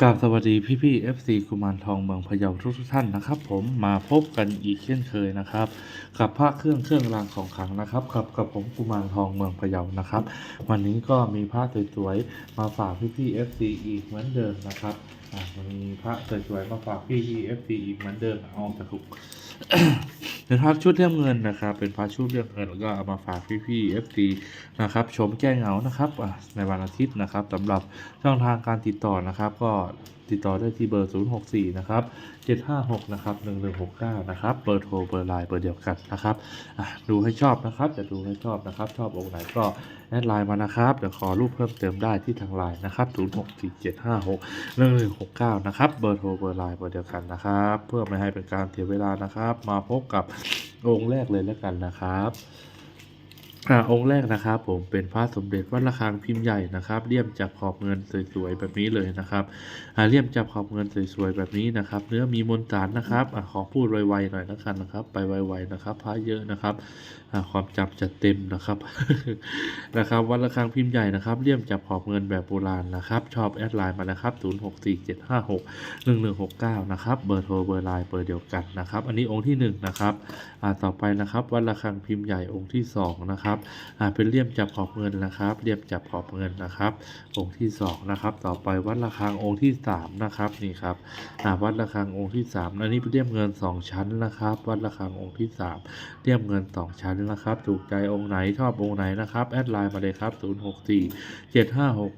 กราบสวัสดีพี่พี่ FC กุมารทองเมืองพะเยาทุกทุกท่านนะครับ ผมมาพบกันอีกเช่นเคยนะครับ กับพระเครื่องเครื่องรางของขลังนะครับกับกับผมกุมารทองเมืองพะเยานะครับ วันนี้ก็มีพระสวยๆมาฝากพี่พี่ FC อีกเหมือนเดิมนะครับวันนี้พระสวยๆมาฝากพี่พี่ FC อีกเหมือนเดิมเอาแต่ถูก เป็นพระชุดเรียบเงินนะครับ เป็นพระชุดเรียบเงินแล้วก็เอามาฝากพี่ๆ FC นะครับ ชมแก้เหงานะครับในวันอาทิตย์นะครับสำหรับช่องทางการติดต่อนะครับ ก็ ติดต่อได้ที่เบอร์ 064 นะครับ 756 นะครับ 1169 นะครับ เบอร์โทร เบอร์ไลน์ เบอร์เดียวกันนะครับดูให้ชอบนะครับ จะดูให้ชอบนะครับ ชอบองค์ไหนก็แอดไลน์มานะครับ เดี๋ยวขอรูปเพิ่มเติมได้ที่ทางไลน์นะครับ 064 756 1169 นะครับ เบอร์โทร เบอร์ไลน์ เบอร์เดียวกันนะครับ เพื่อไม่ให้เป็นการเสียเวลานะครับ มาพบกับองค์แรกเลยแล้วกันนะครับ อ่าองค์แรกนะครับผมเป็นพระสมเด็จวัดระฆังพิมพ์ใหญ่นะครับเลี่ยมจับขอบเงินสวยๆแบบนี้เลยนะครับอ่าเลี่ยมจับขอบเงินสวยๆแบบนี้นะครับ เนื้อมีมนสารนะครับอ่าขอพูดไวๆหน่อยนะคันนะครับ ไปไวๆนะครับ พระเยอะนะครับความจำจัดเต็มนะครับนะครับวัดระฆังพิมพ์ใหญ่นะครับเลี่ยมจับขอบเงินแบบโบราณนะครับ ชอบแอดไลน์มานะครับ 064756 1169 นะครับเบอร์โทรเบอร์ไลน์เบอร์เดียวกันนะครับ อันนี้องค์ที่1นะครับอ่าต่อไปนะครับวัดระฆังพิมพ์ใหญ่องค์ที่2นะครับอ่าเป็นเลี่ยมจับขอบเงินนะครับเลี่ยมจับขอบเงินนะครับ องค์ที่2นะครับต่อไปวัดระฆังองค์ที่3นะครับนี่ครับอ่าวัดระฆังองค์ที่3อันนี้เป็นเลี่ยมเงิน 2 ชั้นนะครับ วัดระฆังองค์ที่3เลี่ยมเงิน 2 ชั้นนะครับ ถูกใจองค์ไหนชอบองค์ไหนนะครับ แอดไลน์มาเลยครับ 064 756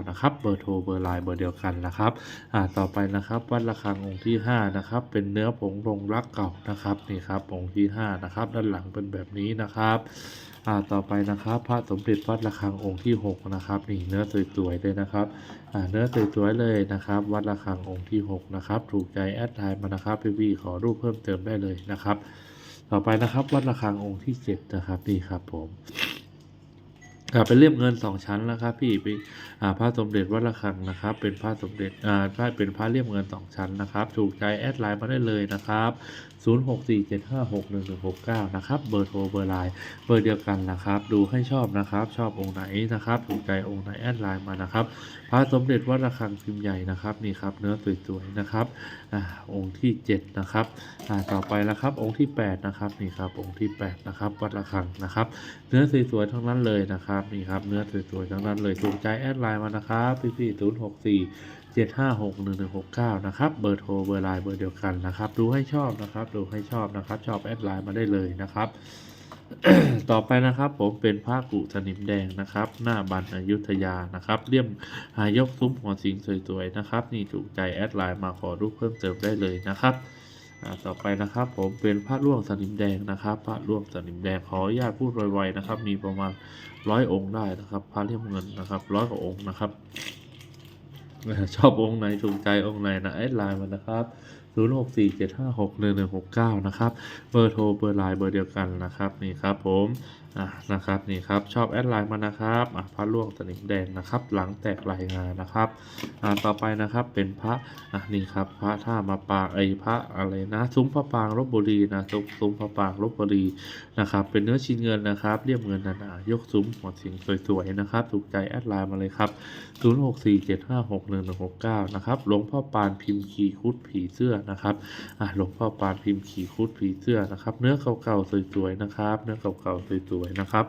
1169 นะครับ เบอร์โทรเบอร์ไลน์เบอร์เดียวกันนะครับอ่าต่อไปนะครับ วัดระฆังองค์ที่ 5 นะครับ เป็นเนื้อผงลงรักเก่านะครับนี่ครับองค์ที่ 5 นะครับ ด้านหลังเป็นแบบนี้นะครับอ่าต่อไปนะครับ พระสมเด็จวัดระฆังองค์ที่ 6 นะครับนี่เนื้อสวยๆเลยนะครับอ่าเนื้อสวยๆเลยนะครับ วัดระฆังองค์ที่ 6 นะครับ ถูกใจแอดไลน์มานะครับพี่ๆขอรูปเพิ่มเติมได้เลยนะครับ ต่อไปนะครับวัดระฆังองค์ที่7นะครับนี่ครับผมอ่าเป็นเรียบเงินสองชั้นแล้วครับ พี่ไปอ่าพระสมเด็จวัดระฆังนะครับ เป็นพระสมเด็จอ่าพระเป็นพระเรียบเงินสองชั้นนะครับ ถูกใจแอดไลน์มาได้เลยนะครับ 0647561169 นะครับ เบอร์โทรเบอร์ไลน์เบอร์เดียวกันนะครับ ดูให้ชอบนะครับ ชอบองค์ไหนนะครับ ถูกใจองค์ไหนแอดไลน์มานะครับพระสมเด็จวัดระฆังพิมพ์ใหญ่นะครับนี่ครับ เนื้อสวยๆนะครับอ่าองค์ที่ 7 นะครับอ่าต่อไปนะครับองค์ที่ 8 นะครับนี่ครับองค์ที่ 8 นะครับ วัดระฆังนะครับ เนื้อสวยๆทั้งนั้นเลยนะครับนี่ครับเนื้อสวยๆทั้งนั้นเลยถูกใจแอดไลน์มานะครับพี่พี่ศูนย์ หกสี่เจ็ดห้าหกหนึ่งหนึ่งหกเก้านะครับ เบอร์โทร เบอร์ไลน์ เบอร์เดียวกันนะครับ ดูให้ชอบนะครับ ดูให้ชอบนะครับ ชอบแอดไลน์มาได้เลยนะครับ ต่อไปนะครับผมเป็นผ้ากุสนิมแดงนะครับ หน้าบันอยุธยานะครับ เลี่ยมหายกซุ้มหัวสิงสวยๆนะครับ นี่ถูกใจแอดไลน์มาขอรูปเพิ่มเติมได้เลยนะครับอ่าต่อไปนะครับผมเป็นพระร่วงสนิมแดงนะครับพระร่วงสนิมแดงขออนุญาตพูดไวๆนะครับ มีประมาณร้อยองค์ได้นะครับพระเลี่ยมเงินนะครับร้อยกว่าองค์นะครับ ชอบองค์ไหนถูกใจองค์ไหนนะแอดไลน์มานะครับ0 6 4 7 5 6 1 1 6 9นะครับ เบอร์โทรเบอร์ไลน์เบอร์เดียวกันนะครับนี่ครับผม อะนะครับนี่ครับชอบแอดไลน์มานะครับอะพระร่วงสนิมแดงนะครับ หลังแตกลายงานนะครับอ่าต่อไปนะครับเป็นพระอะนี่ครับพระท่ามาปางไอพระอะไรนะซุ้มพระปางลบบุรีนะซุ้มซุ้มพระปางลบบุรีนะครับ เป็นเนื้อชิ้นเงินนะครับเรียบเงินหนายกซุ้มหัวสิงสวยๆนะครับถูกใจแอดไลน์มาเลยครับ 0 6 4 7 5 6 1 1 6 9 นะครับหลวงพ่อปานพิมพ์ขี่คุดผีเสื้อนะครับอะหลวงพ่อปานพิมพ์ขี่คุดผีเสื้อนะครับ เนื้อเก่าๆสวยๆนะครับ เนื้อเก่าๆสวยๆนะครับ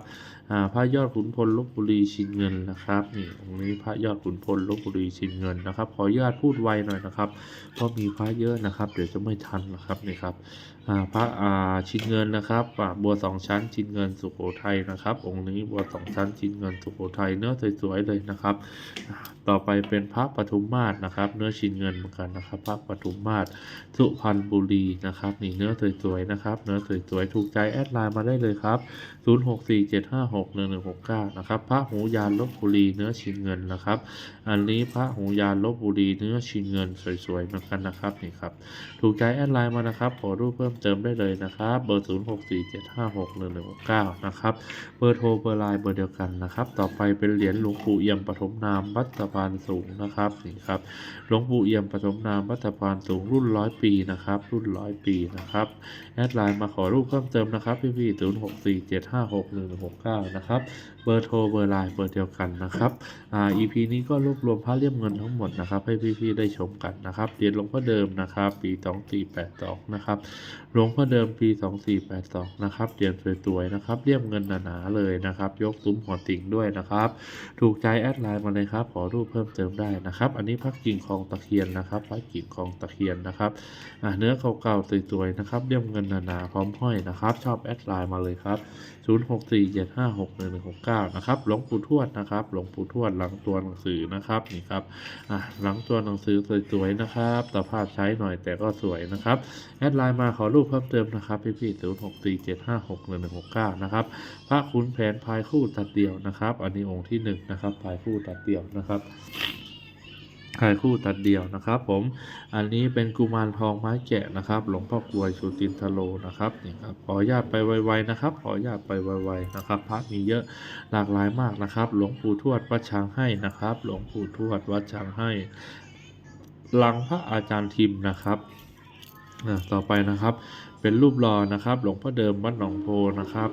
พระยอดขุนพลลบบุรีชินเงินนะครับนี่องค์นี้พระยอดขุนพลลบบุรีชินเงินนะครับ ขออนุญาตพูดไวหน่อยนะครับ เพราะมีพระเยอะนะครับ เดี๋ยวจะไม่ทันนะครับนี่ครับพระชินเงินนะครับบัวสองชั้นชินเงินสุโขทัยนะครับ องค์นี้บัวสองชั้นชินเงินสุโขทัยเนื้อสวยๆเลยนะครับ ต่อไปเป็นพระปทุมมาศนะครับ เนื้อชินเงินเหมือนกันนะครับ พระปทุมมาศสุพรรณบุรีนะครับนี่เนื้อสวยๆนะครับ เนื้อสวยๆถูกใจแอดไลน์มาได้เลยครับ0647561169นะครับพระหูยานลบบุรีเนื้อชิงเงินนะครับ อันนี้พระหูยานลบบุรีเนื้อชินเงินสวยๆเหมือนกันนะครับนี่ครับ ถูกใจแอดไลน์มานะครับ ขอรูปเพิ่มเติมได้เลยนะครับ เบอร์ 0647561169 นะครับ เบอร์โทรเบอร์ไลน์เบอร์เดียวกันนะครับ ต่อไปเป็นเหรียญหลวงปู่เอี่ยมปฐมนามวัดสะพานสูงนะครับนี่ครับ หลวงปู่เอี่ยมปฐมนามวัดสะพานสูงรุ่นร้อยปีนะครับ รุ่นร้อยปีนะครับแอดไลน์มาขอรูปเพิ่มเติมนะครับพี่พี่ศูนย์หกสี่เจ็ดห้าหกหนึ่งหกเก้านะครับ เบอร์โทรเบอร์ไลน์เบอร์เดียวกันนะครับอ่า EP นี้ก็รวบรวมพระเลี่ยมเงินทั้งหมดนะครับ ให้พี่ๆได้ชมกันนะครับเหรียญหลวงพ่อเดิมนะครับ ปี2482นะครับหลวงพ่อเดิมปี 2482นะครับเหรียญสวยๆนะครับเลี่ยมเงินหนาๆเลยนะครับ ยกซุ้มหัวติ่งด้วยนะครับ ถูกใจแอดไลน์มาเลยครับขอรูปเพิ่มเติมได้นะครับ อันนี้พักกิ่งคลองตะเคียนนะครับพักกิ่งคลองตะเคียนนะครับอ่าเนื้อเก่าๆสวยๆนะครับเลี่ยมเงินหนาๆพร้อมห้อยนะครับ ชอบแอดไลน์มาเลยครับ 0647561169 นะครับ หลวงปู่ทวดนะครับ หลวงปู่ทวดหลังตัวหนังสือนะครับนี่ครับอะหลังตัวหนังสือสวยๆนะครับแต่ภาพใช้หน่อยแต่ก็สวยนะครับแอดไลน์มาขอรูปเพิ่มเติมนะครับพี่พี่ศูนย์หกสี่เจ็ดห้าหกหนึ่งหนึ่งหกเก้านะครับพระขุนแผนพายคู่ตัดเดี่ยวนะครับ อันนี้องค์ที่หนึ่งนะครับพายคู่ตัดเดี่ยวนะครับ พายคู่ตัดเดี่ยวนะครับ ผม อันนี้เป็นกุมารทองไม้แกะนะครับ หลวงพ่อกลวยชูตินทโลนะครับนี่ครับขอญาตไปไวๆนะครับ ขอญาตไปไวๆนะครับ พระมีเยอะหลากหลายมากนะครับ หลวงปู่ทวดวัดช้างให้นะครับ หลวงปู่ทวดวัดช้างให้ หลังพระอาจารย์ทิมนะครับต่อไปนะครับ เป็นรูปหล่อนะครับ หลวงพ่อเดิมวัดหนองโพนะครับ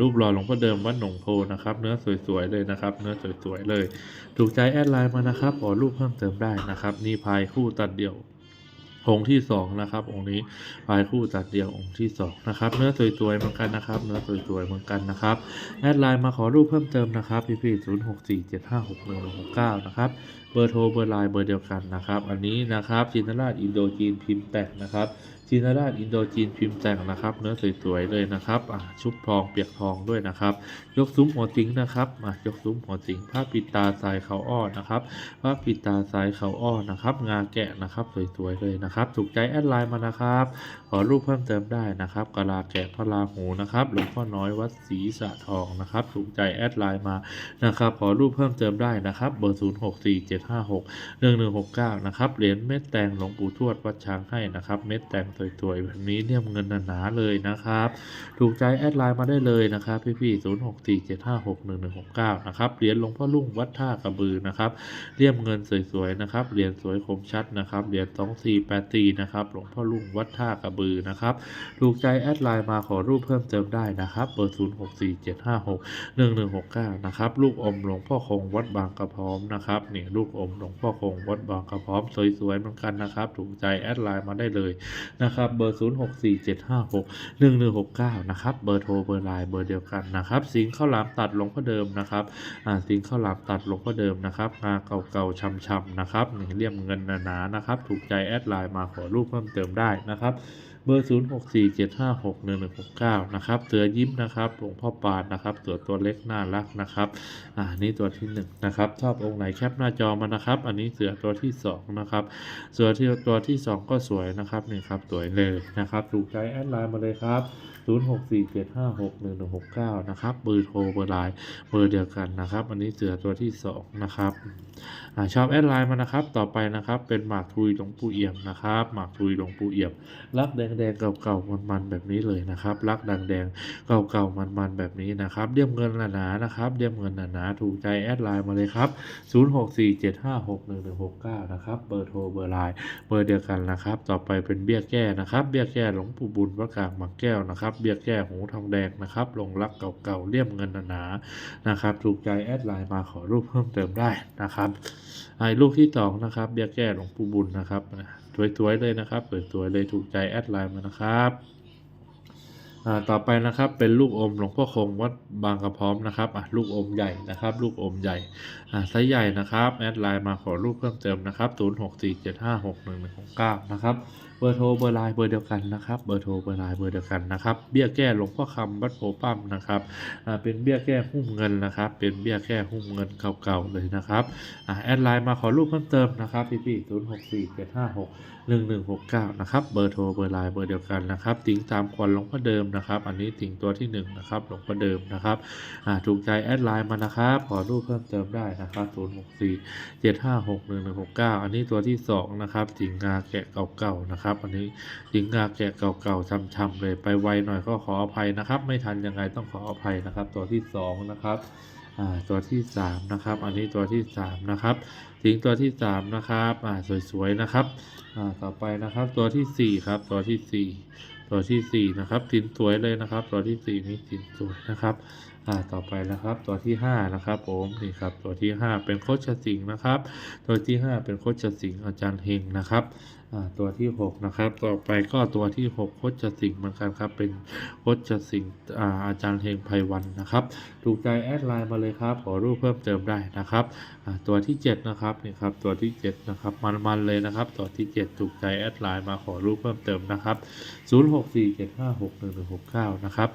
รูปหล่อหลวงพ่อเดิมวัดหนองโพนะครับ เนื้อสวยๆเลยนะครับ เนื้อสวยๆเลย ถูกใจแอดไลน์มานะครับขอรูปเพิ่มเติมได้นะครับ นี่พายคู่ตัดเดี่ยวองค์ที่สองนะครับองค์นี้พายคู่ตัดเดี่ยวองค์ที่สองนะครับ เนื้อสวยๆเหมือนกันนะครับ เนื้อสวยๆเหมือนกันนะครับแอดไลน์มาขอรูปเพิ่มเติมนะครับพี่พี่ศูนย์หกสี่เจ็ดห้าหกหนึ่งหกเก้านะครับเบอร์โทรเบอร์ไลน์เบอร์เดียวกันนะครับ อันนี้นะครับจินตราชอินโดจีนพิมพ์แตกนะครับ จินตราชอินโดจีนพิมพ์แต่งนะครับ เนื้อสวยๆเลยนะครับชุบทองเปียกทองด้วยนะครับ ยกซุ้มหัวจิงนะครับมายกซุ้มหัวจิงผ้าปิดตาสายเขาอ้อนะครับผ้าปิดตาสายเขาอ้อนะครับ งาแกะนะครับสวยๆเลยนะครับ ถูกใจแอดไลน์มานะครับ ขอรูปเพิ่มเติมได้นะครับกะลาแกะพระราหูนะครับหลวงพ่อน้อยวัดศรีสะทองนะครับ ถูกใจแอดไลน์มานะครับขอรูปเพิ่มเติมได้นะครับเบอร์ 0 6 4 7 5 6 1 1 6 9 นะครับเหรียญเม็ดแตงหลวงปู่ทวดวัดช้างให้นะครับ เม็ดแตงสวยๆแบบนี้เนี่ยเงินหนาๆเลยนะครับ ถูกใจแอดไลน์มาได้เลยนะครับ พี่ๆ0 6 4 7 5 6 1 1 6 9นะครับเหรียญหลวงพ่อลุ่งวัดท่ากระบือนะครับเลี่ยมเงินสวยๆนะครับเหรียญสวยคมชัดนะครับเหรียญ2484นะครับหลวงพ่อลุ่งวัดท่ากระบือนะครับถูกใจแอดไลน์มาขอรูปเพิ่มเติมได้นะครับเบอร์0 6 4 7 5 6 1 1 6 9นะครับลูกอมหลวงพ่อคงวัดบางกระพร้อมนะครับเนี่ยลูกอมหลวงพ่อคงวัดบางกระพร้อมสวยๆเหมือนกันนะครับ ถูกใจแอดไลน์มาได้เลยนะครับ เบอร์ 0 6 4 7 5 6 1 1 6 9 นะครับ เบอร์โทร เบอร์ไลน์ เบอร์เดียวกันนะครับ สิงข้าวหลามตัดหลวงพ่อเดิมนะครับอ่าสิงข้าวหลามตัดหลวงพ่อเดิมนะครับ งาเก่าๆช้ำๆนะครับนี่เลี่ยมเงินหนาๆนะครับ ถูกใจแอดไลน์มาขอรูปเพิ่มเติมได้นะครับ เบอร์ 0 6 4 7 5 6 1 1 6 9 นะครับ เสือยิ้มนะครับ หลวงพ่อปานนะครับเสือตัวเล็กน่ารักนะครับ อ่า นี่ตัวที่หนึ่งนะครับ ชอบองค์ไหนแคปหน้าจอมานะครับ อันนี้เสือตัวที่สองนะครับเสือที่ตัวที่สองก็สวยนะครับนี่ครับสวยเลยนะครับ ถูกใจแอดไลน์มาเลยครับ 0 6 4 7 5 6 1 1 6 9 นะครับ เบอร์โทรเบอร์ไลน์ เบอร์เดียวกันนะครับ อันนี้เสือตัวที่สองนะครับชอบแอดไลน์มานะครับ ต่อไปนะครับ เป็นหมากทุยหลวงปู่เอี่ยมนะครับ หมากทุยหลวงปู่เอี่ยม รักแดงๆเก่าๆมันๆแบบนี้เลยนะครับ รักแดงๆเก่าๆมันๆแบบนี้นะครับเลี่ยมเงินหนาๆนะครับเลี่ยมเงินหนาๆถูกใจแอดไลน์มาเลยครับ 0647561169 นะครับ เบอร์โทรเบอร์ไลน์ เบอร์เดียวกันนะครับ ต่อไปเป็นเบี้ยแก้นะครับ เบี้ยแก้หลวงปู่บุญวัดกลางบางแก้วนะครับ เบี้ยแก้หูทองแดงนะครับ ลงรักเก่าๆเลี่ยมเงินหนาๆนะครับ ถูกใจแอดไลน์มาขอรูปเพิ่มเติมได้นะครับลูกที่สองนะครับเบี้ยแก้หลวงปู่บุญนะครับสวยๆเลยนะครับสวยๆเลยถูกใจแอดไลน์มานะครับอ่าต่อไปนะครับเป็นลูกอมหลวงพ่อคงวัดบางกระพร้อมนะครับอะลูกอมใหญ่นะครับ ลูกอมใหญ่อ่าไซส์ใหญ่นะครับแอดไลน์มาขอรูปเพิ่มเติมนะครับ 0 6 4 7 5 6 1 1 6 9 นะครับ บอร์โทรเบอร์ไลน์เบอร์เดียวกันนะครับ เบอร์โทรเบอร์ไลน์เบอร์เดียวกันนะครับ เบี้ยแก้หลวงพ่อคำวัดโพปั้มนะครับ เป็นเบี้ยแก้หุ้มเงินนะครับ เป็นเบี้ยแก้หุ้มเงินเก่าๆเลยนะครับแอดไลน์มาขอรูปเพิ่มเติมนะครับพี่ๆ0 6 4 7 5 6 1169นะครับ เบอร์โทรเบอร์ไลน์เบอร์เดียวกันนะครับ ติงตามควันหลวงพ่อเดิมนะครับ อันนี้ติงตัวที่1นะครับ หลวงพ่อเดิมนะครับถูกใจแอดไลน์มานะครับ ขอรูปเพิ่มเติมได้นะครับ064 756 1169อันนี้ตัวที่2นะครับติงงาแกะเก่าๆนะครับอันนี้ติงงาแกะเก่าๆช้ำๆเลยไปไวหน่อยก็ขออภัยนะครับ ไม่ทันยังไงต้องขออภัยนะครับ ตัวที่2นะครับอ่าตัวที่3นะครับ อันนี้ตัวที่3นะครับติงตัวที่3นะครับอ่าสวยๆนะครับอ่าต่อไปนะครับ ตัวที่สี่ครับ ตัวที่สี่ตัวที่สี่นะครับสินสวยเลยนะครับ ตัวที่สี่นี่สินสวยนะครับอ่าต่อไปนะครับ ตัวที่ห้านะครับผมนี่ครับ ตัวที่ห้าเป็นโคชสิงห์นะครับ ตัวที่ห้าเป็นโคชสิงห์อาจารย์เฮงนะครับ ตัวที่หกนะครับ ต่อไปก็ตัวที่หกโคชสิงห์เหมือนกันครับ เป็นโคชสิงห์อาจารย์เฮงไพวันนะครับ ถูกใจแอดไลน์มาเลยครับ ขอรูปเพิ่มเติมได้นะครับตัวที่เจ็ดนะครับนี่ครับ ตัวที่เจ็ดนะครับ มันๆเลยนะครับ ตัวที่เจ็ดถูกใจแอดไลน์มาขอรูปเพิ่มเติมนะครับ 0647561169 นะครับ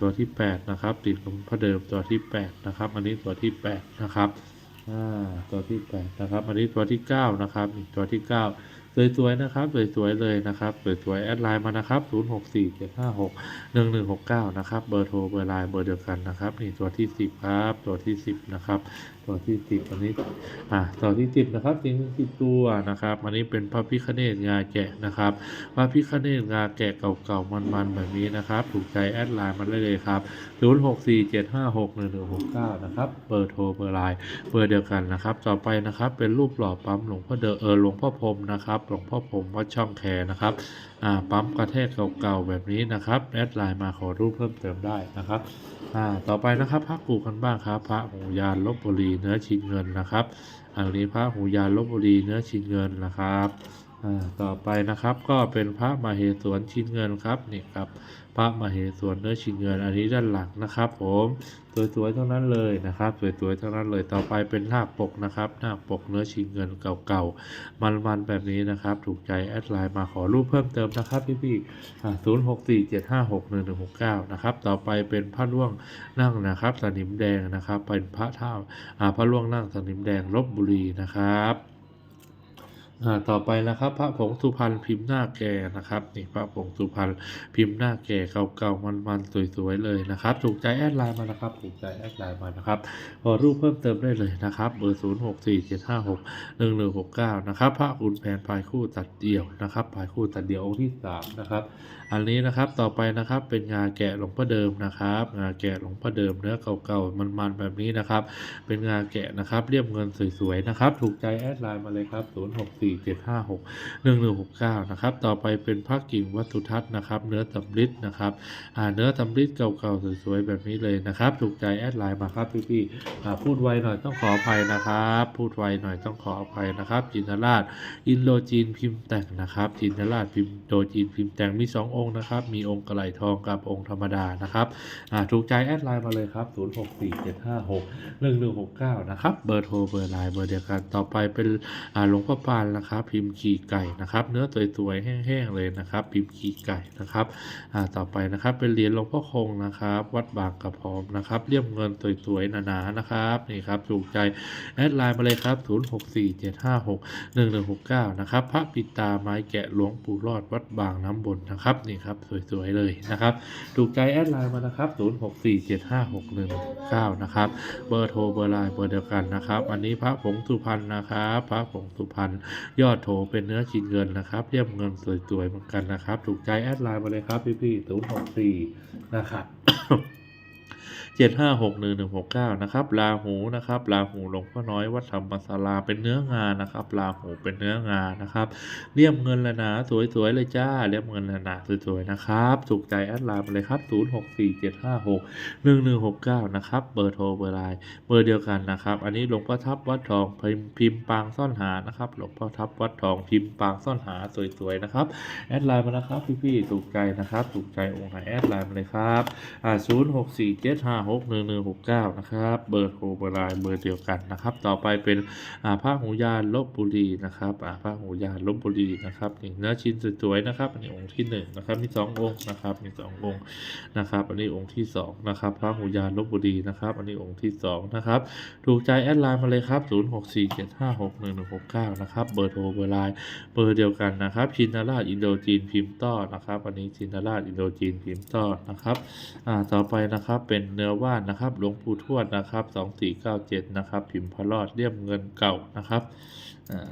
ตัวที่ 8 นะครับ ติดลงพระเดิมตัวที่ 8 นะครับ อันนี้ตัวที่ 8 นะครับตัวที่ 8 นะครับ อันนี้ตัวที่ 9 นะครับตัวที่ 9 สวยๆนะครับสวยๆเลยนะครับสวยๆแอดไลน์มานะครับ 0647561169 นะครับเบอร์โทรเบอร์ไลน์เบอร์เดียวกันนะครับนี่ตัวที่ 10 ครับ ตัวที่ 10 นะครับ ตัวที่10อันนี้อ่าตัวที่10นะครับจริงสิบตัวนะครับอันนี้เป็นพระพิคเนตงาแกะนะครับพระพิคเนตงาแกะเก่าๆมันๆแบบนี้นะครับ ถูกใจแอดไลน์มาได้เลยครับ0647561169นะครับเบอร์โทรเบอร์ไลน์เบอร์เดียวกันนะครับ ต่อไปนะครับเป็นรูปหล่อปั๊มหลวงพ่อเดอเออหลวงพ่อพรมนะครับหลวงพ่อพรมวัดช่องแคนะครับอ่าปั๊มกระแทกเก่าๆแบบนี้นะครับแอดไลน์มาขอรูปเพิ่มเติมได้นะครับอ่าต่อไปนะครับพระกูกันบ้างครับ พระหูยานลบบุรีเนื้อชิ้นเงินนะครับอันนี้พระหูยานลบบุรีเนื้อชิ้นเงินนะครับ ต่อไปนะครับก็เป็นพระมเหสวนชินเงินครับนี่ครับพระมเหสวนเนื้อชินเงินอันนี้ด้านหลังนะครับ ผมสวยๆทั้งนั้นเลยนะครับสวยๆทั้งนั้นเลยต่อไปเป็นหน้าปกนะครับหน้าปกเนื้อชินเงินเก่าๆมันๆแบบนี้นะครับ ถูกใจแอดไลน์มาขอรูปเพิ่มเติมนะครับพี่ๆศูนย์หกสี่เจ็ดห้าหกหนึ่งหนึ่งหกเก้านะครับต่อไปเป็นพระร่วงนั่งนะครับสนิมแดงนะครับ เป็นพระท่าอ่าพระร่วงนั่งสนิมแดงลบบุรีนะครับ ต่อไปนะครับ พระผงสุพรรณพิมพ์หน้าแก่นะครับนี่พระผงสุพรรณพิมพ์หน้าแก่เก่าๆมันๆสวยๆเลยนะครับถูกใจแอดไลน์มานะครับถูกใจแอดไลน์มานะครับขอรูปเพิ่มเติมได้เลยนะครับเบอร์0 6 4 7 5 6 1 1 6 9นะครับพระคุณแผนพายคู่ตัดเดี่ยวนะครับพายคู่ตัดเดี่ยวองค์ที่สามนะครับอันนี้นะครับต่อไปนะครับเป็นงาแกะหลวงพ่อเดิมนะครับงาแกะหลวงพ่อเดิมเนื้อเก่าๆมันๆแบบนี้นะครับ เป็นงาแกะนะครับเรียบเงินสวยๆนะครับ ถูกใจแอดไลน์มาเลยครับ0 6 4 7 5 6 1 1 6 9นะครับ ต่อไปเป็นผ้ากิ่งวัตถุทัศน์นะครับ เนื้อตำลิดนะครับอ่าเนื้อตำลิดเก่าๆสวยๆแบบนี้เลยนะครับ ถูกใจแอดไลน์มาครับพี่ๆอ่าพูดไวหน่อยต้องขออภัยนะครับ พูดไวหน่อยต้องขออภัยนะครับ จินตราชอินโดจีนพิมพ์แต่งนะครับจินตราชพิมพ์โดจีนพิมพ์แต่งมีสององค์นะครับ มีองค์กระไหลทองกับองค์ธรรมดานะครับอ่าถูกใจแอดไลน์มาเลยครับ0 6 4 7 5 6 1 1 6 9นะครับเบอร์โทรเบอร์ไลน์เบอร์เดียวกันต่อไปเป็นหลวงพ่อปานนะครับ พิมพ์ขี่ไก่นะครับ เนื้อสวยๆแห้งๆเลยนะครับ พิมพ์ขี่ไก่นะครับอ่าต่อไปนะครับ เป็นเหรียญหลวงพ่อคงนะครับ วัดบางกระพร้อมนะครับเลี่ยมเงินสวยๆหนาๆนะครับนี่ครับถูกใจแอดไลน์มาเลยครับ 0 6 4 7 5 6 1 1 6 9 นะครับพระปิตาไม้แกะหลวงปู่รอดวัดบางน้ำบนนะครับนี่ครับสวยๆเลยนะครับถูกใจแอดไลน์มานะครับ 0 6 4 7 5 6 1 9นะครับเบอร์โทรเบอร์ไลน์เบอร์เดียวกันนะครับ อันนี้พระผงสุพรรณนะครับ พระผงสุพรรณยอดโถเป็นเนื้อชินเงินนะครับเรียบเงินสวยๆเหมือนกันนะครับ ถูกใจแอดไลน์มาเลยครับพี่ๆศูนย์หกสี่นะครับ จ็ดห้าหกหนึ่งหนึ่งหกเก้านะครับราหูนะครับราหูหลวงพ่อน้อยวัดธรรมศาลาเป็นเนื้องานนะครับราหูเป็นเนื้องานนะครับเรียบเงินละนะสวยๆเลยจ้าเรียบเงินละนะสวยๆนะครับถูกใจแอดไลน์มาเลยครับศูนย์หกสี่เจ็ดห้าหกหนึ่งหนึ่งหกเก้านะครับเบอร์โทรเบอร์ไลน์เบอร์เดียวกันนะครับ อันนี้หลวงพ่อทับวัดทองพิมพ์ปางซ่อนหานะครับหลวงพ่อทับวัดทองพิมพ์ปางซ่อนหาสวยๆนะครับแอดไลน์มานะครับพี่ๆถูกใจนะครับถูกใจองค์ไหนแอดไลน์มาเลยครับอ่าจ็ดห้าหกหนึ่งหนึ่งหกเก้านะครับ เบอร์โทรเบอร์ไลน์เบอร์เดียวกันนะครับ ต่อไปเป็นอ่าผ้าหูยานลบบุรีนะครับอ่าผ้าหูยานลบบุรีนะครับนี่เนื้อชิ้นสวยๆนะครับอันนี้องค์ที่หนึ่งนะครับมีสององค์นะครับมีสององค์นะครับ อันนี้องค์ที่สองนะครับพระหูยานลบบุรีนะครับ อันนี้องค์ที่สองนะครับ ถูกใจแอดไลน์มาเลยครับศูนย์หกสี่เจ็ดห้าหกหนึ่งหนึ่งหกเก้านะครับเบอร์โทรเบอร์ไลน์เบอร์เดียวกันนะครับชินราชอินโดจีนพิมพ์ต้อนะครับ อันนี้ชินราชอินโดจีนพิมพ์ต้อนะครับอ่าต่อไปนะครับเป็นเนื้อว่านนะครับ หลวงปู่ทวดนะครับสองสี่เก้าเจ็ดนะครับ พิมพ์พระรอดเลี่ยมเงินเก่านะครับอ่า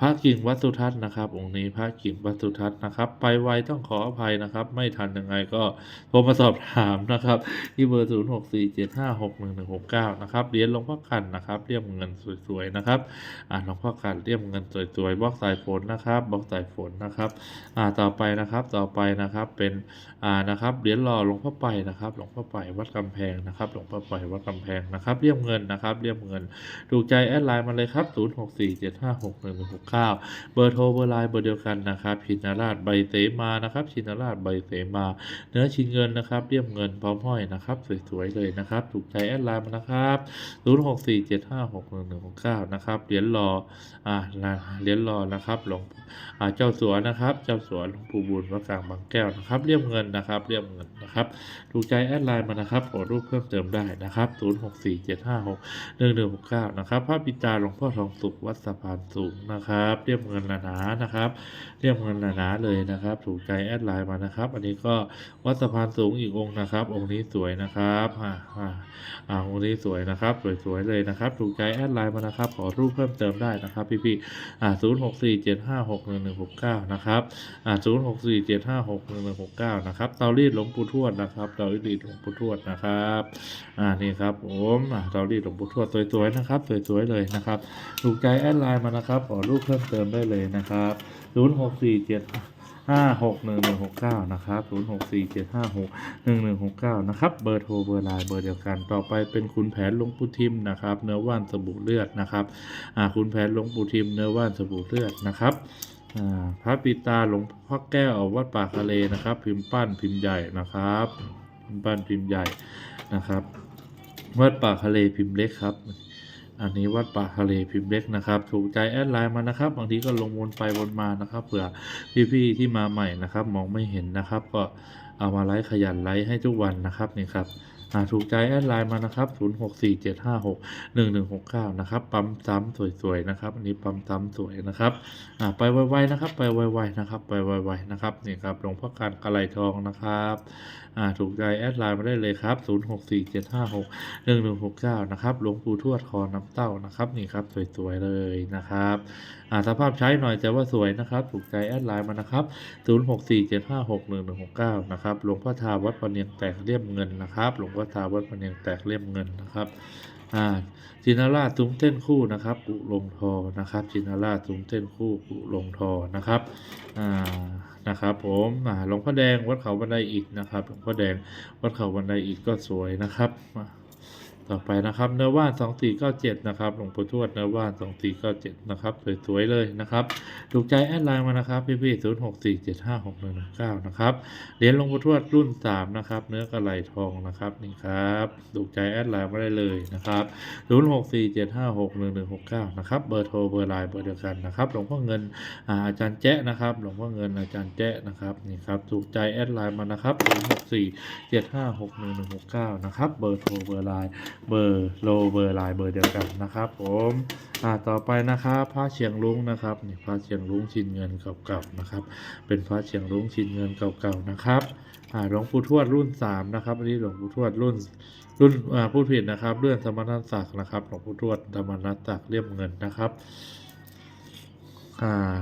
พระกิ่งวัดสุทัศน์นะครับ องค์นี้พระกิ่งวัดสุทัศน์นะครับ ไปไวต้องขออภัยนะครับ ไม่ทันยังไงก็โทรมาสอบถามนะครับ ที่เบอร์ 0 6 4 7 5 6 1 1 6 9 นะครับเหรียญหลวงพ่อกันนะครับเรียมเงินสวยๆนะครับอ่าหลวงพ่อกันเรียมเงินสวยๆบล็อกสายฝนนะครับบล็อกสายฝนนะครับอ่าต่อไปนะครับต่อไปนะครับเป็นอ่านะครับเหรียญหล่อหลวงพ่อไปนะครับ หลวงพ่อไปวัดกำแพงนะครับหลวงพ่อไปวัดกำแพงนะครับเรียมเงินนะครับเรียมเงินถูกใจแอดไลน์มาเลยครับ 0 6 4 7 5 6 1 1 6 9เบอร์โทรเบอร์ไลน์เบอร์เดียวกันนะครับชินราชใบเสมานะครับชินราชใบเสมา เนื้อชิ้นเงินนะครับเรียบเงินพร้อมห้อยนะครับสวยๆเลยนะครับ ถูกใจแอดไลน์มานะครับ0 6 4 7 5 6 1 1 6 9นะครับเหรียญรออ่าเหรียญรอนะครับหลวงอ่าเจ้าสัวนะครับ เจ้าสัวหลวงปู่บุญวัดกลางบางแก้วนะครับเรียบเงินนะครับเรียบเงิน นะครับถูกใจแอดไลน์มานะครับขอรูปเพิ่มเติมได้นะครับ0 6 4 7 5 6 1 1 6 9นะครับพระปิตาหลวงพ่อทองสุขวัดสะพานสูงนะครับเรียบเงินหนาๆนะครับ เรียบเงินหนาๆเลยนะครับ ถูกใจแอดไลน์มานะครับ อันนี้ก็วัดสะพานสูงอีกองค์นะครับ องค์นี้สวยนะครับอ่าอ่าองค์นี้สวยนะครับ สวยๆเลยนะครับ ถูกใจแอดไลน์มานะครับ ขอรูปเพิ่มเติมได้นะครับ พี่ๆอ่า0 6 4 7 5 6 1 1 6 9นะครับอ่า0 6 4 7 5 6 1 1 6 9นะครับเตารีดหลวงปู่ทวดนะครับเตารีดหลวงปู่ทวดนะครับอ่านี่ครับผมอ่าเตารีดหลวงปู่ทวดสวยๆนะครับสวยๆเลยนะครับถูกใจแอดไลน์มานะครับขอรูปเพิ่มเติมได้เลยนะครับ0 6 4 7ห้าหกหนึ่งหนึ่งหกเก้านะครับศูนย์หกสี่เจ็ดห้าหกหนึ่งหนึ่งหกเก้านะครับ เบอร์โทรเบอร์ไลน์เบอร์เดียวกัน ต่อไปเป็นคุณแผนหลวงปู่ทิมนะครับ เนื้อว่านสบู่เลือดนะครับ อ่าคุณแผนหลวงปู่ทิมเนื้อว่านสบู่เลือดนะครับ พระปิตาหลวงพ่อแก้ววัดปาทะเลนะครับ พิมพ์ปั้นพิมพ์ใหญ่นะครับพิมพ์ปั้นพิมพ์ใหญ่นะครับ วัดป่าทะเลพิมพ์เล็กครับ อันนี้วัดป่าทะเลพิมพ์เล็กนะครับ ถูกใจแอดไลน์มานะครับ บางทีก็ลงวนไปวนมานะครับเผื่อพี่ๆที่มาใหม่นะครับ มองไม่เห็นนะครับก็ เอามาไลค์ขยันไลค์ให้ทุกวันนะครับนี่ครับถูกใจแอดไลน์มานะครับ0 6 4 7 5 6 1 1 6 9 นะครับ ปั๊มซ้ำสวยๆนะครับ อันนี้ปั๊มซ้ำสวยนะครับ ไปไวๆนะครับ ไปไวๆนะครับ ไปไวๆนะครับ นี่ครับ หลวงพ่อการกระไหลทองนะครับ ถูกใจแอดไลน์มาได้เลยครับ 0 6 4 7 5 6 1 1 6 9 นะครับหลวงปู่ทวดคอน้ำเต้านะครับนี่ครับสวยๆเลยนะครับอ่าสภาพใช้หน่อยแต่ว่าสวยนะครับ ถูกใจแอดไลน์มานะครับ 0 6 4 7 5 6 1 1 6 9 นะครับหลวงพ่อทาวัดปเนียงแตกเรียบเงินนะครับหลวงพ่อทาวัดปเนียงแตกเรียบเงินนะครับ อ่าจินาราตุ้มเต้นคู่นะครับกุลงทอนะครับจินาราตุ้มเต้นคู่กุลงทอนะครับอ่านะครับผมอ่าหลวงพ่อแดงวัดเขาบันไดอีกนะครับหลวงพ่อแดงวัดเขาบันไดอีกก็สวยนะครับ ต่อไปนะครับเนื้อว่านสองสี่เก้าเจ็ดนะครับหลวงปู่ทวดเนื้อว่านสองสี่เก้าเจ็ดนะครับสวยๆเลยนะครับถูกใจแอดไลน์มานะครับพี่ๆศูนย์หกสี่เจ็ดห้าหกหนึ่งเก้านะครับเหรียญหลวงปู่ทวดรุ่นสามนะครับเนื้อกระไหลทองนะครับนี่ครับถูกใจแอดไลน์มาได้เลยนะครับศูนย์หกสี่เจ็ดห้าหกหนึ่งหนึ่งหกเก้านะครับเบอร์โทรเบอร์ไลน์เบอร์เดียวกันนะครับหลวงพ่อเงินอาจารย์แจ้นะครับหลวงพ่อเงินอาจารย์แจ้นะครับนี่ครับถูกใจแอดไลน์มานะครับศูนย์หกสี่เจ็ดห้าหกหนึ่งหนึ่งหกเก้านะครับเบอร์โทรเบอร์ไลน์เบอร์โลเบอร์ลน์เบอร์เดียวกันนะครับ ผมอ่าต่อไปนะครับพระเชียงรุ้งนะครับนี่พระเชียงรุ้งชินเงินเก่าๆนะครับ เป็นพระเชียงรุ้งชินเงินเก่าๆนะครับอ่าหลวงปู่ทวดรุ่นสามนะครับอันนี้หลวงปู่ทวดรุ่นรุ่นอ่าพูดผิดนะครับเลื่อนสมณศักดิ์นะครับหลวงปู่ทวดสมณศักดิ์เลี่ยมเงินนะครับอ่า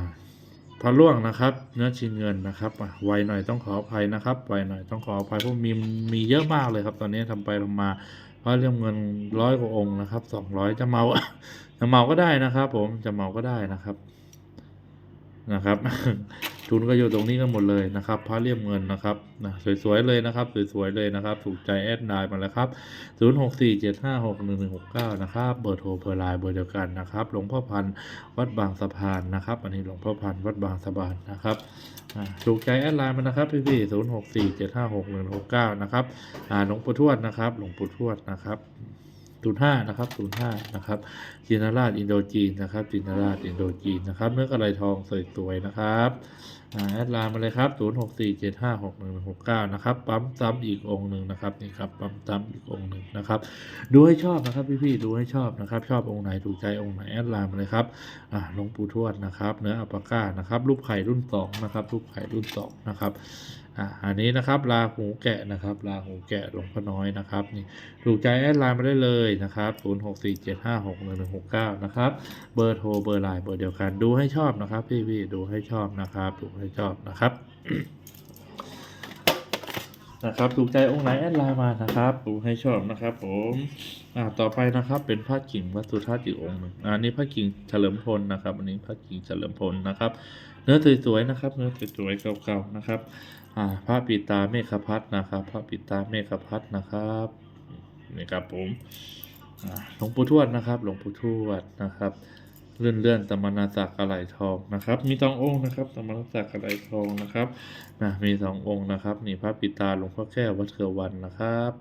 พระล่วงนะครับเนื้อชิ้นเงินนะครับไวหน่อยต้องขออภัยนะครับไวหน่อยต้องขออภัยเพราะมีมีเยอะมากเลยครับ ตอนนี้ทำไปทำมา พราะเรื่องเงินร้อยกว่าองค์นะครับสองร้อยจะเมาจะเมาก็ได้นะครับ ผมจะเมาก็ได้นะครับนะครับ ทุนก็อยู่ตรงนี้กันหมดเลยนะครับพระเลี่ยมเงินนะครับนะสวยๆเลยนะครับสวยๆเลยนะครับ ถูกใจแอดไลน์มาแล้วครับ 0 6 4 7 5 6 1 1 6 9 นะครับเบอร์โทรเบอร์ไลน์เบอร์เดียวกันนะครับหลวงพ่อพันธ์วัดบางสะพานนะครับ อันนี้หลวงพ่อพันธ์วัดบางสะพานนะครับถูกใจแอดไลน์มานะครับพี่พี่0 6 4 7 5 6 1 6 9นะครับอ่าหลวงปู่ทวดนะครับ หลวงปู่ทวดนะครับ ศูนย์ห้านะครับศูนย์ห้านะครับจินราชอินโดจีนนะครับจินราชอินโดจีนนะครับเนื้อกระไรทองสวยๆนะครับอ่าแอดไลน์มาเลยครับ 0 6 4 7 5 6 1 6 9 นะครับ ปั๊มซ้ำอีกองหนึ่งนะครับนี่ครับ ปั๊มซ้ำอีกองหนึ่งนะครับ ดูให้ชอบนะครับพี่ๆ ดูให้ชอบนะครับ ชอบองค์ไหนถูกใจองค์ไหนแอดไลน์มาเลยครับอ่าหลวงปู่ทวดนะครับ เนื้ออัปปาก้านะครับ รูปไข่รุ่นสองนะครับ รูปไข่รุ่นสองนะครับ อ่าอันนี้นะครับลาหูแกะนะครับลาหูแกะหลวงพ่อน้อยนะครับนี่ถูกใจแอดไลน์มาได้เลยนะครับ 0 6 4 7 5 6 1 1 6 9 นะครับ เบอร์โทรเบอร์ไลน์เบอร์เดียวกันดูให้ชอบนะครับ พี่พี่ดูให้ชอบนะครับ ดูให้ชอบนะครับนะครับถูกใจองค์ไหนแอดไลน์มานะครับดูให้ชอบนะครับผมอ่าต่อไปนะครับเป็นพระกิ่งวัดสุทัศน์อีกองค์หนึ่งอันนี้พระกิ่งเฉลิมพลนะครับ อันนี้พระกิ่งเฉลิมพลนะครับ เนื้อสวยๆนะครับ เนื้อสวยๆเก่าๆนะครับ พระปิตาเมฆพัฒนะครับ พระปิตาเมฆพัฒนะครับนี่ครับผมหลวงปู่ทวดนะครับ หลวงปู่ทวดนะครับ เลื่อนเลื่อนๆตมนาศักดิ์อะไหลทองนะครับ มีสององค์นะครับตมนาศักดิ์อะไหลทองนะครับนะมีสององค์นะครับนี่พระปิตาหลวงพ่อแก้ววัดเทวันนะครับ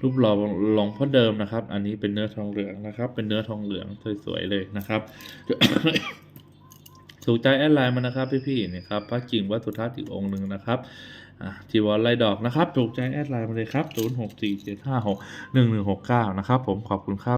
รูปหล่อหลวงพ่อเดิมนะครับ อันนี้เป็นเนื้อทองเหลืองนะครับ เป็นเนื้อทองเหลืองสวยๆเลยนะครับ ถูกใจแอดไลน์มานะครับพี่ๆนี่ครับพระกิ่งวัตถุธาตุอีกองค์หนึ่งนะครับอ่าจีวรลายดอกนะครับ ถูกใจแอดไลน์มาเลยครับ 0 6 4 7 5 6 1 1 6 9 นะครับผมขอบคุณครับ